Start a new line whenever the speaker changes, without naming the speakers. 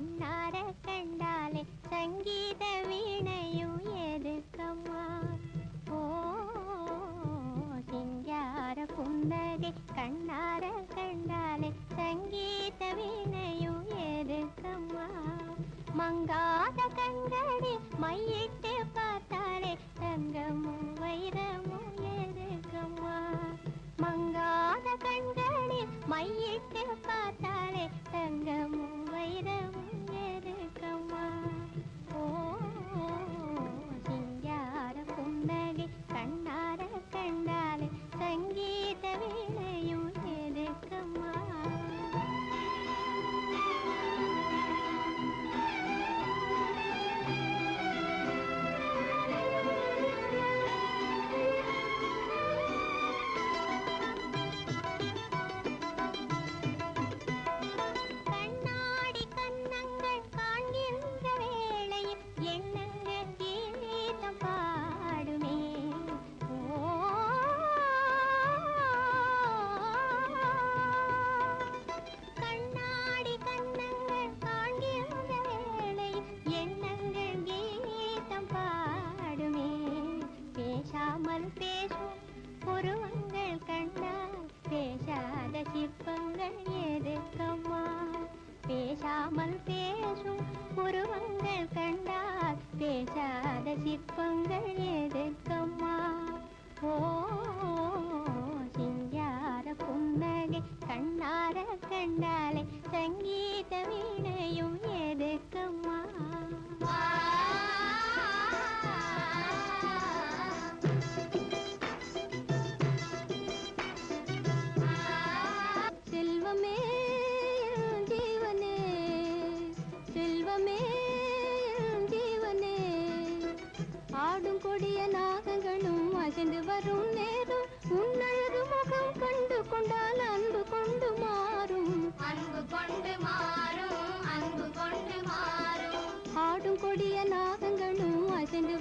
கண்ணார கண்டாலே சங்கீத வீணையும் எதுக்கம்மா ஓ சிங்கார புன்னகை கண்ணார கண்டாலே சங்கீத வீணையும் எதுக்கம்மா மங்காத கண்களே மையிட்டு பார்த்தாலே தங்கமும் வைரமும் எதுக்கம்மா மங்காத கண்களே மையிட்டு பார்த்தா பேசும். புருவங்கள் கண்டால் பேசாத சிற்பங்கள் எதுக்கம்மா பேசாமல் பேசும். புருவங்கள் கண்டால் பேசாத சிற்பங்கள் எதுக்கம்மா ஓ சிங்கார புன்னகை கண்ணார கண்டாலே சங்கீத வீணையும் எதுக்கம்மா அசைந்து வரும் நேரம் உன்னழகு முகம் கண்டு கொண்டால் அன்பு கொண்டு மாறும்.
அன்பு கொண்டு மாறும் அன்பு கொண்டு மாறும்.
ஆடும் கொடிய நாகங்களும் அசைந்து